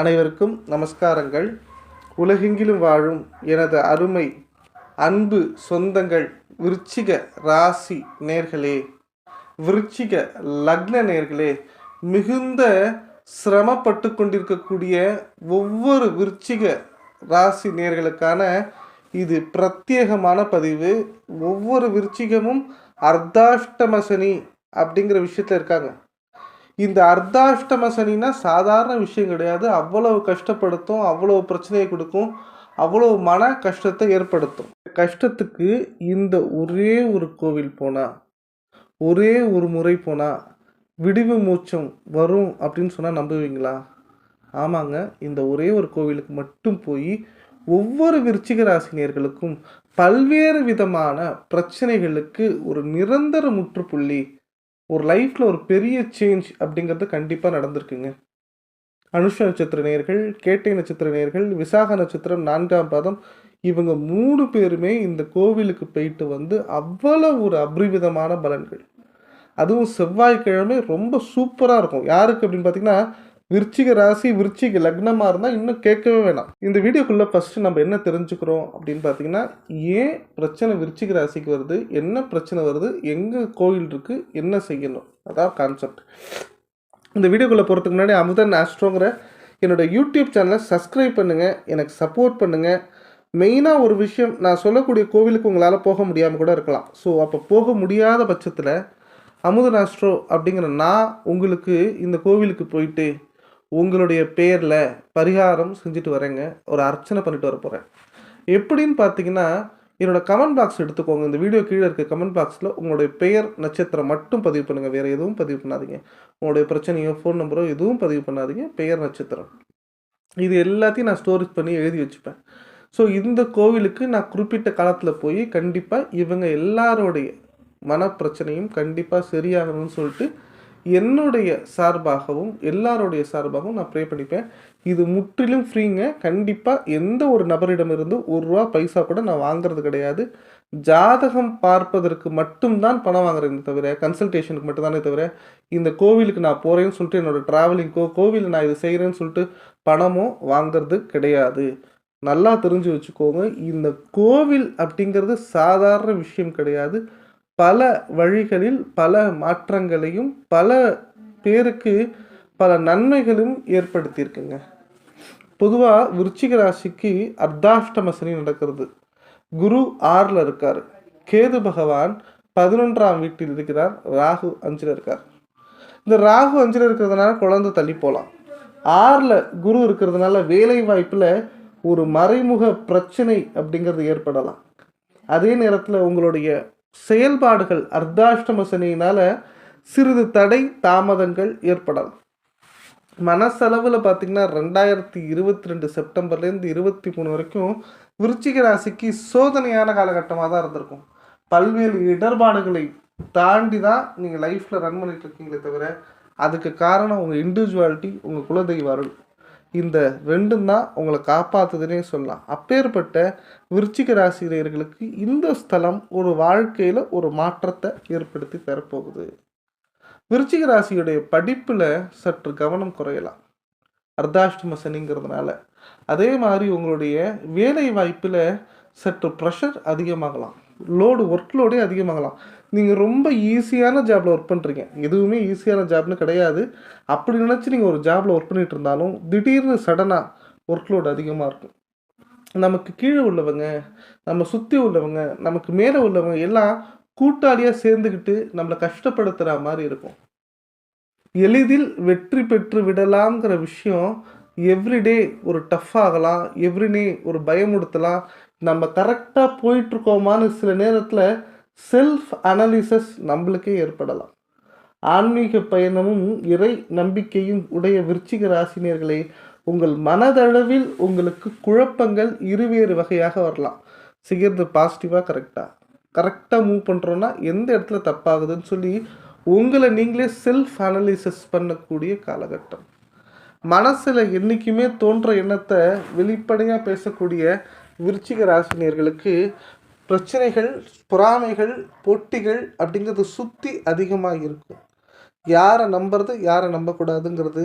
அனைவருக்கும் நமஸ்காரங்கள். உலகெங்கிலும் வாழும் எனது அருமை அன்பு சொந்தங்கள் விருச்சிக ராசி நேர்களே விருச்சிக லக்ன நேர்களே மிகுந்த சிரமப்பட்டு கொண்டிருக்கக்கூடிய ஒவ்வொரு விருச்சிக ராசி நேர்களுக்கான இது பிரத்யேகமான பதிவு. ஒவ்வொரு விருச்சிகமும் அர்த்தாஷ்டமசனி அப்படிங்கிற விஷயத்தில் இருக்காங்க. இந்த அர்த்தாஷ்டம சனினா சாதாரண விஷயம் கிடையாது. அவ்வளவு கஷ்டப்படுத்தும் அவ்வளவு பிரச்சனையை கொடுக்கும் அவ்வளவு மன கஷ்டத்தை ஏற்படுத்தும். கஷ்டத்துக்கு இந்த ஒரே ஒரு கோவில் போனா ஒரே ஒரு முறை போனா விடிவு மூச்சம் வரும் அப்படின்னு சொன்னால் நம்புவீங்களா? ஆமாங்க. இந்த ஒரே ஒரு கோவிலுக்கு மட்டும் போய் ஒவ்வொரு விருச்சிக ராசினியர்களுக்கும் பல்வேறு விதமான பிரச்சனைகளுக்கு ஒரு நிரந்தர முற்றுப்புள்ளி ஒரு லைஃப்பில் ஒரு பெரிய சேஞ்ச் அப்படிங்கிறது கண்டிப்பாக நடந்திருக்குங்க. அனுஷ நட்சத்திர நேர்கள் கேட்டை நட்சத்திர நேர்கள் விசாக நட்சத்திரம் நான்காம் பாதம் இவங்க மூணு பேருமே இந்த கோவிலுக்கு போயிட்டு வந்து அவ்வளவு ஒரு அபரிவிதமான பலன்கள். அதுவும் செவ்வாய்க்கிழமை ரொம்ப சூப்பராக இருக்கும். யாருக்கு அப்படின்னு பார்த்தீங்கன்னா விருச்சிக ராசி விருச்சிக லக்னமாக இருந்தால் இன்னும் கேட்கவே வேணாம். இந்த வீடியோக்குள்ளே ஃபஸ்ட்டு நம்ம என்ன தெரிஞ்சுக்கிறோம் அப்படின்னு பார்த்தீங்கன்னா ஏன் பிரச்சனை விருச்சிக ராசிக்கு வருது என்ன பிரச்சனை வருது எங்கே கோயில் இருக்குது என்ன செய்யணும்? அதான் கான்செப்ட் இந்த வீடியோக்குள்ளே போகிறதுக்கு முன்னாடி அமுதன் ஆஸ்ட்ரோங்கிற என்னோட யூடியூப் சேனலை சப்ஸ்கிரைப் பண்ணுங்கள் எனக்கு சப்போர்ட் பண்ணுங்கள் மெயினாக ஒரு விஷயம் நான் சொல்லக்கூடிய கோவிலுக்கு உங்களால் போக முடியாமல் கூட இருக்கலாம். ஸோ அப்போ போக முடியாத பட்சத்தில் அமுதன் ஆஸ்ட்ரோ அப்படிங்கிற நான் உங்களுக்கு இந்த கோவிலுக்கு போயிட்டு உங்களுடைய பேரில் பரிகாரம் செஞ்சுட்டு வரேங்க. ஒரு அர்ச்சனை பண்ணிட்டு வர போகிறேன் எப்படின்னு பார்த்தீங்கன்னா என்னோடய கமெண்ட் பாக்ஸ் எடுத்துக்கோங்க. இந்த வீடியோ கீழே இருக்க கமெண்ட் பாக்ஸில் உங்களுடைய பெயர் நட்சத்திரம் மட்டும் பதிவு பண்ணுங்கள் வேறு எதுவும் பதிவு பண்ணாதீங்க. உங்களுடைய பிரச்சனையோ ஃபோன் நம்பரோ எதுவும் பதிவு பண்ணாதீங்க. பெயர் நட்சத்திரம். இது எல்லாத்தையும் நான் ஸ்டோரேஜ் பண்ணி எழுதி வச்சுப்பேன். ஸோ இந்த கோவிலுக்கு நான் குறிப்பிட்ட காலத்தில் போய் கண்டிப்பாக இவங்க எல்லாரோடைய மனப்பிரச்சனையும் கண்டிப்பாக சரியாகணும்னு சொல்லிட்டு என்னுடைய சார்பாகவும் எல்லாருடைய சார்பாகவும் நான் ப்ரே பண்ணிப்பேன். இது முற்றிலும் ஃப்ரீங்க கண்டிப்பாக எந்த ஒரு நபரிடமிருந்து ஒரு ரூபா பைசா கூட நான் வாங்குறது கிடையாது. ஜாதகம் பார்ப்பதற்கு மட்டும்தான் பணம் வாங்குறேன் தவிர கன்சல்டேஷனுக்கு மட்டும்தானே தவிர இந்த கோவிலுக்கு நான் போகிறேன்னு சொல்லிட்டு என்னோடய ட்ராவலிங்கோ கோவிலில் நான் இது செய்கிறேன்னு சொல்லிட்டு பணமோ வாங்குறது கிடையாது. நல்லா தெரிஞ்சு வச்சுக்கோங்க. இந்த கோவில் அப்படிங்கிறது சாதாரண விஷயம் கிடையாது. பல வழிகளில் பல மாற்றங்களையும் பல பேருக்கு பல நன்மைகளும் ஏற்படுத்தியிருக்குங்க. பொதுவாக விருச்சிக ராசிக்கு அர்த்தாஷ்டம சனி நடக்கிறது. குரு ஆறில் இருக்கார். கேது பகவான் பதினொன்றாம் வீட்டில் இருக்கிறார். ராகு அஞ்சில் இருக்கார். இந்த ராகு அஞ்சில் இருக்கிறதுனால குழந்தை தள்ளி போகலாம் ஆறில் குரு இருக்கிறதுனால வேலை வாய்ப்பில் ஒரு மறைமுக பிரச்சனை அப்படிங்கிறது ஏற்படலாம். அதே நேரத்தில் உங்களுடைய செயல்பாடுகள் அர்த்தாஷ்டம சனியினால் சிறிது தடை தாமதங்கள் ஏற்படலாம். மனசளவில் பார்த்தீங்கன்னா ரெண்டாயிரத்தி இருபத்தி ரெண்டு செப்டம்பர்லேருந்து இருபத்தி மூணு வரைக்கும் விருச்சிக ராசிக்கு சோதனையான காலகட்டமாக தான் இருந்திருக்கும். பல்வேறு இடர்பாடுகளை தாண்டி தான் நீங்கள் லைஃப்பில் ரன் பண்ணிகிட்ருக்கீங்களே தவிர அதுக்கு காரணம் உங்கள் இண்டிவிஜுவாலிட்டி உங்கள் குலதெய்வ அருள். இந்த ரெண்டும் தான் உங்களை காப்பாற்றுதுன்னே சொல்லலாம். அப்பேற்பட்ட விருச்சிக ராசிரியர்களுக்கு இந்த ஸ்தலம் ஒரு வாழ்க்கையில் ஒரு மாற்றத்தை ஏற்படுத்தி தரப்போகுது. விருச்சிக ராசியுடைய படிப்பில் சற்று கவனம் குறையலாம். அர்த்தாஷ்டம சனிங்கிறதுனால. அதே மாதிரி உங்களுடைய வேலை வாய்ப்பில் சற்று ப்ரெஷர் அதிகமாகலாம். லோடு ஒர்க் லோடே அதிகமாகலாம். நீங்கள் ரொம்ப ஈஸியான ஜாபில் ஒர்க் பண்ணுறீங்க எதுவுமே ஈஸியான ஜாப்னு கிடையாது. அப்படி நினச்சி நீங்கள் ஒரு ஜாபில் ஒர்க் பண்ணிட்டு இருந்தாலும் திடீர்னு சடனாக ஒர்க் லோடு அதிகமாக இருக்கும். நமக்கு கீழே உள்ளவங்க நம்ம சுற்றி உள்ளவங்க நமக்கு மேலே உள்ளவங்க எல்லாம் கூட்டாளியாக சேர்ந்துக்கிட்டு நம்மளை கஷ்டப்படுத்துகிற மாதிரி இருக்கும். எளிதில் வெற்றி பெற்று விடலாங்கிற விஷயம் எவ்ரிடே ஒரு டஃப் ஆகலாம். எவ்ரிடே ஒரு பயமுடுத்தலாம் நம்ம கரெக்டாக போயிட்டுருக்கோமான்னு சில நேரத்தில் செல்ஃப் அனாலிசஸ் நம்மளுக்கே ஏற்படலாம். ஆன்மீக பயணமும் இறை நம்பிக்கையும் உடைய விருச்சிக ராசினியர்களே உங்கள் மனதளவில் உங்களுக்கு குழப்பங்கள் இருவேறு வகையாக வரலாம். செய்கிறது பாசிட்டிவாக கரெக்டாக கரெக்டாக மூவ் பண்ணுறோன்னா எந்த இடத்துல தப்பாகுதுன்னு சொல்லி உங்களை நீங்களே செல்ஃப் அனலிசிஸ் பண்ணக்கூடிய காலகட்டம். மனசில் என்றைக்குமே தோன்ற எண்ணத்தை வெளிப்படையாக பேசக்கூடிய விருச்சிக ராசினியர்களுக்கு பிரச்சனைகள் பொறாமைகள் போட்டிகள் அப்படிங்கிறது சுற்றி அதிகமாக இருக்கும். யாரை நம்புறது யாரை நம்பக்கூடாதுங்கிறது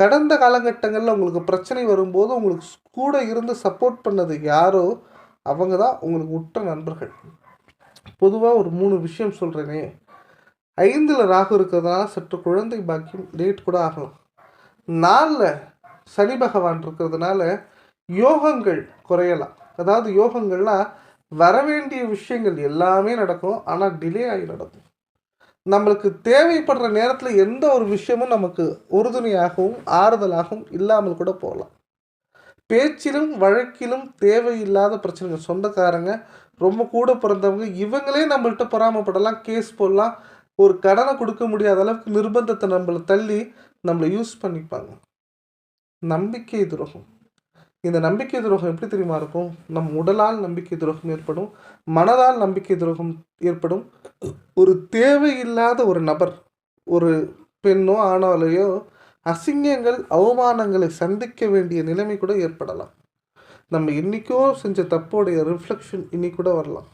கடந்த காலகட்டங்களில் உங்களுக்கு பிரச்சனை வரும்போது உங்களுக்கு கூட இருந்து சப்போர்ட் பண்ணது யாரோ அவங்க தான் உங்களுக்கு உற்ற நண்பர்கள். பொதுவாக ஒரு மூணு விஷயம் சொல்கிறேனே ஐந்தில் ராகு இருக்கிறதுனால சற்று குழந்தை பாக்கியம் லேட் கூட ஆகலாம். நாலில் சனி பகவான் இருக்கிறதுனால யோகங்கள் குறையலாம். அதாவது யோகங்கள்லாம் வரவேண்டிய விஷயங்கள் எல்லாமே நடக்கும் ஆனால் டிலே ஆகி நடக்கும். நம்மளுக்கு தேவைப்படுற நேரத்தில் எந்த ஒரு விஷயமும் நமக்கு உறுதுணையாகவும் ஆறுதலாகவும் இல்லாமல் கூட போகலாம். பேச்சிலும் வழக்கிலும் தேவையில்லாத பிரச்சனைகள். சொந்தக்காரங்க ரொம்ப கூட பிறந்தவங்க இவங்களே நம்மள்கிட்ட பொறாமப்படலாம் கேஸ் போடலாம். ஒரு கடனை கொடுக்க முடியாத அளவுக்கு நிர்பந்தத்தை நம்மளை தள்ளி நம்மளை யூஸ் பண்ணிப்பாங்க. நம்பிக்கை துரோகம். இந்த நம்பிக்கை துரோகம் எப்படி தெரியுமா இருக்கும்? நம் உடலால் நம்பிக்கை துரோகம் ஏற்படும் மனதால் நம்பிக்கை துரோகம் ஏற்படும். ஒரு தேவையில்லாத ஒரு நபர் ஒரு பெண்ணோ ஆணாலையோ அசிங்கங்கள் அவமானங்களை சந்திக்க வேண்டிய நிலைமை கூட ஏற்படலாம். நம்ம இன்னைக்கோ செஞ்ச தப்போடைய ரிஃப்ளெக்ஷன் இன்னி கூட வரலாம்.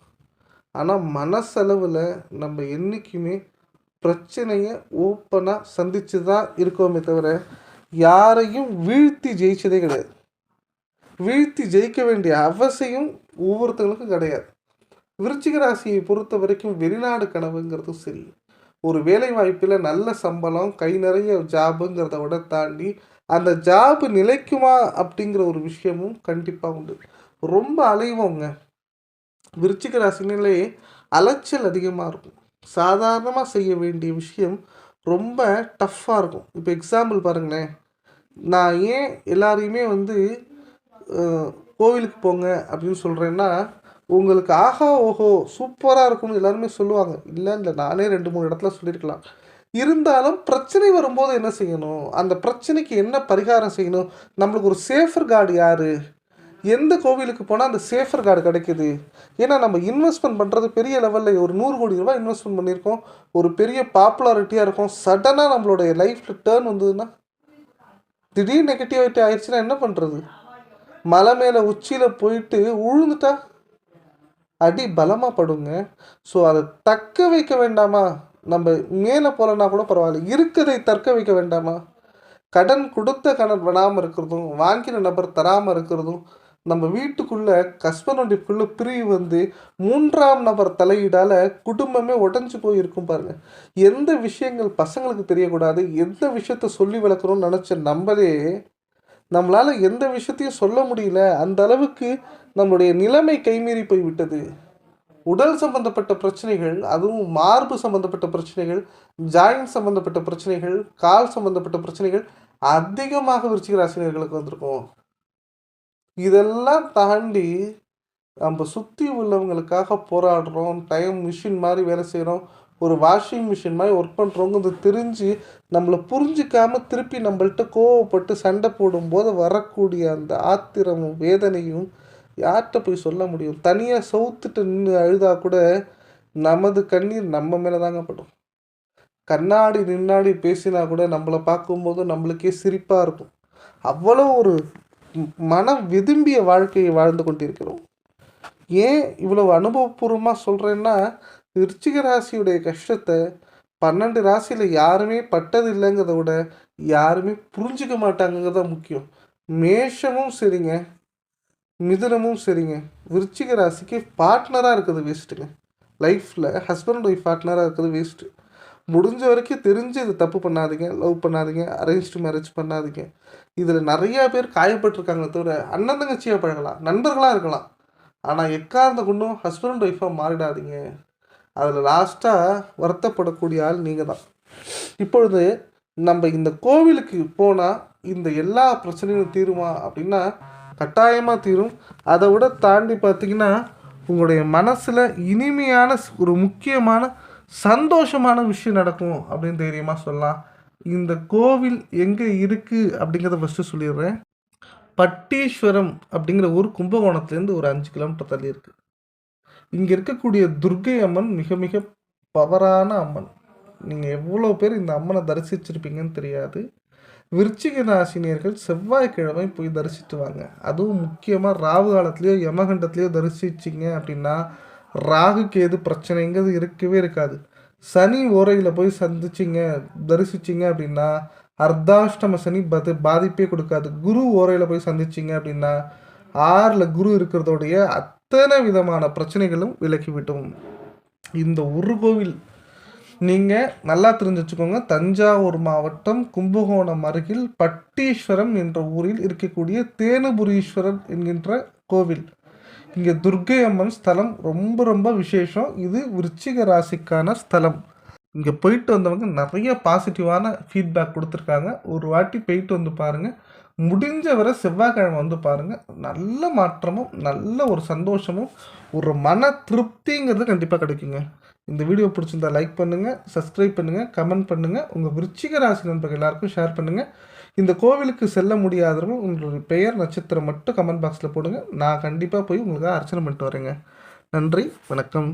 ஆனால் மனசளவில் நம்ம என்றைக்குமே பிரச்சனையை ஓப்பனாக சந்தித்து தான் இருக்கோமே தவிர யாரையும் வீழ்த்தி ஜெயிச்சதே கிடையாது. வீழ்த்தி ஜெயிக்க வேண்டிய அவசியம் ஒவ்வொருத்தங்களுக்கும் கிடையாது. விருச்சிக ராசியை பொறுத்த வரைக்கும் வெளிநாடு கனவுங்கிறதும் சரி ஒரு வேலை வாய்ப்பில் நல்ல சம்பளம் கை நிறைய ஜாபுங்கிறத விட தாண்டி அந்த ஜாபு நிலைக்குமா அப்படிங்கிற ஒரு விஷயமும் கண்டிப்பாக உண்டு. ரொம்ப அலைவோங்க. விருச்சிக ராசினிலே அலைச்சல் அதிகமாக இருக்கும். சாதாரணமாக செய்ய வேண்டிய விஷயம் ரொம்ப டஃப்பாக இருக்கும். இப்போ எக்ஸாம்பிள் பாருங்களேன். நான் ஏன் எல்லாரையுமே வந்து கோவிலுக்கு போங்க அப்படின்னு சொல்கிறேன்னா உங்களுக்கு ஆஹா ஓஹோ சூப்பராக இருக்கும்னு எல்லாருமே சொல்லுவாங்க. இல்லை இல்லை நானே ரெண்டு மூணு இடத்துல சொல்லியிருக்கலாம். இருந்தாலும் பிரச்சனை வரும்போது என்ன செய்யணும்? அந்த பிரச்சனைக்கு என்ன பரிகாரம் செய்யணும்? நம்மளுக்கு ஒரு சேஃபர் கார்டு யார்? எந்த கோவிலுக்கு போனால் அந்த சேஃபர் கார்டு கிடைக்குது? ஏன்னா நம்ம இன்வெஸ்ட்மெண்ட் பண்ணுறது பெரிய லெவலில் ஒரு நூறு கோடி ரூபாய் இன்வெஸ்ட்மெண்ட் பண்ணியிருக்கோம். ஒரு பெரிய பாப்புலாரிட்டியாக இருக்கும். சடனாக நம்மளுடைய லைஃப்பில் டேர்ன் வந்ததுன்னா திடீர் நெகட்டிவிட்டி ஆயிடுச்சுன்னா என்ன பண்ணுறது மலை மேலே உச்சியில் போயிட்டு உழுந்துட்டா? அடி பலமாக படுங்க. ஸோ அதை தக்க வைக்க வேண்டாமா? நம்ம மேலே போகலன்னா கூட பரவாயில்ல. இருக்கதை தற்க வைக்க வேண்டாமா? கடன் கொடுத்த கடன் விடாமல் இருக்கிறதும் வாங்கின நபர் தராமல் இருக்கிறதும் நம்ம வீட்டுக்குள்ளே ஹஸ்பண்ட் பிரிவு வந்து மூன்றாம் நபர் தலையீடால் குடும்பமே உடஞ்சி போயிருக்கும் பாருங்கள் எந்த விஷயங்கள் பசங்களுக்கு தெரியக்கூடாது எந்த விஷயத்த சொல்லி விளக்கணும்னு நினச்ச நம்மளே நம்மளால் எந்த விஷயத்தையும் சொல்ல முடியல. அந்த அளவுக்கு நம்மளுடைய நிலைமை கைமீறி போய் விட்டது உடல் சம்பந்தப்பட்ட பிரச்சனைகள் அதுவும் மார்பு சம்பந்தப்பட்ட பிரச்சனைகள் ஜாயின் சம்பந்தப்பட்ட பிரச்சனைகள் கால் சம்பந்தப்பட்ட பிரச்சனைகள் அதிகமாக விருச்சிக ராசினியர்களுக்கு வந்திருக்கும். இதெல்லாம் தாண்டி நம்ம சுற்றி உள்ளவங்களுக்காக போராடுறோம் டைம் மிஷின் மாதிரி வேலை செய்கிறோம் ஒரு வாஷிங் மிஷின் மாதிரி ஒர்க் பண்ணுறவங்க தெரிஞ்சு நம்மளை புரிஞ்சிக்காமல் திருப்பி நம்மள்ட்ட கோவப்பட்டு சண்டை போடும்போது வரக்கூடிய அந்த ஆத்திரமும் வேதனையும் யார்கிட்ட போய் சொல்ல முடியும்? தனியாக சவுத்துட்டு நின்று அழுதா கூட நமது கண்ணீர் நம்ம மேலே தாங்க படும். கண்ணாடி நின்னாடி பேசினா கூட நம்மளை பார்க்கும்போது நம்மளுக்கே சிரிப்பாக இருக்கும். அவ்வளோ ஒரு மனம் விரும்பிய வாழ்க்கையை வாழ்ந்து கொண்டிருக்கிறோம். ஏன் இவ்வளவு அனுபவபூர்வமாக சொல்கிறேன்னா விருச்சிக ராசியுடைய கஷ்டத்தை பன்னெண்டு ராசியில் யாருமே பட்டது இல்லைங்கிறத விட யாருமே புரிஞ்சுக்க மாட்டாங்கங்கிறது தான் முக்கியம். மேஷமும் சரிங்க. மிதுனமும் சரிங்க. விருச்சிக ராசிக்கு பார்ட்னராக இருக்கிறது வேஸ்ட்டுங்க லைஃப்பில் ஹஸ்பண்ட் ஒய்ஃப் பார்ட்னராக இருக்கிறது வேஸ்ட்டு முடிஞ்ச வரைக்கும் தெரிஞ்சு இது தப்பு பண்ணாதீங்க லவ் பண்ணாதீங்க அரேஞ்ச்டு மேரேஜ் பண்ணாதீங்க. இதில் நிறையா பேர் காயப்பட்டிருக்காங்க தவிர அண்ணன் தங்கச்சியாக பழகலாம் நண்பர்களாக இருக்கலாம். ஆனால் எக்கார்ந்த கொண்டும் ஹஸ்பண்ட் ஒய்ஃபாக மாறிடாதீங்க. அதில் லாஸ்ட்டாக வருத்தப்படக்கூடிய ஆள் நீங்கள் தான் இப்பொழுது நம்ம இந்த கோவிலுக்கு போனால் இந்த எல்லா பிரச்சனையும் தீருமா அப்படின்னா கட்டாயமாக தீரும். அதை விட தாண்டி பார்த்தீங்கன்னா உங்களுடைய மனசில் இனிமையான ஒரு முக்கியமான சந்தோஷமான விஷயம் நடக்கும் அப்படின்னு தைரியமாக சொல்லலாம். இந்த கோவில் எங்கே இருக்குது அப்படிங்கிறத ஃபஸ்ட்டு சொல்லிடுறேன். பட்டீஸ்வரம் அப்படிங்கிற ஊர் கும்பகோணத்துலேருந்து ஒரு அஞ்சு கிலோமீட்டர் தள்ளி இருக்குது இங்கே இருக்கக்கூடிய துர்க்கை அம்மன் மிக மிக பவரான அம்மன். நீங்கள் எவ்வளோ பேர் இந்த அம்மனை தரிசிச்சிருப்பீங்கன்னு தெரியாது. விருச்சிக ராசினியர்கள் செவ்வாய்க்கிழமை போய் தரிசித்துவாங்க அதுவும் முக்கியமாக ராகு காலத்துலேயோ யமகண்டத்துலேயோ தரிசிச்சிங்க அப்படின்னா ராகு கேது பிரச்சனைங்கிறது இருக்கவே இருக்காது. சனி ஓரையில் போய் சந்திச்சிங்க தரிசிச்சிங்க அப்படின்னா அர்த்தாஷ்டம சனி பது பாதிப்பே கொடுக்காது. குரு ஓரையில் போய் சந்திச்சிங்க அப்படின்னா ஆறில் குரு இருக்கிறதோடைய அத்தனை விதமான பிரச்சனைகளும் விலக்கிவிட்டோம் இந்த ஒரு கோவில் நீங்கள் நல்லா தெரிஞ்சு வச்சுக்கோங்க. தஞ்சாவூர் மாவட்டம் கும்பகோணம் அருகில் பட்டீஸ்வரம் என்ற ஊரில் இருக்கக்கூடிய தேனுபுரீஸ்வரர் என்கின்ற கோவில். இங்கே துர்க்கை அம்மன் ஸ்தலம் ரொம்ப ரொம்ப விசேஷம். இது விருச்சிக ராசிக்கான ஸ்தலம். இங்கே போயிட்டு வந்தவங்க நிறைய பாசிட்டிவான ஃபீட்பேக் கொடுத்துருக்காங்க. ஒரு வாட்டி போயிட்டு வந்து பாருங்கள் முடிஞ்ச வரை செவ்வாய்க்கிழமை வந்து பாருங்கள் நல்ல மாற்றமும் நல்ல ஒரு சந்தோஷமும் ஒரு மன திருப்திங்கிறது கண்டிப்பாக கிடைக்குங்க. இந்த வீடியோ பிடிச்சிருந்தா லைக் பண்ணுங்கள் சப்ஸ்கிரைப் பண்ணுங்கள் கமெண்ட் பண்ணுங்கள் உங்கள் விருச்சிக ராசி நண்பர்கள் எல்லாருக்கும் ஷேர் பண்ணுங்கள் இந்த கோவிலுக்கு செல்ல முடியாதவங்க உங்களுடைய பெயர் நட்சத்திரம் மட்டும் கமெண்ட் பாக்ஸில் போடுங்க. நான் கண்டிப்பாக போய் உங்களுக்காக அர்ச்சனை பண்ணிட்டு வரேங்க. நன்றி வணக்கம்.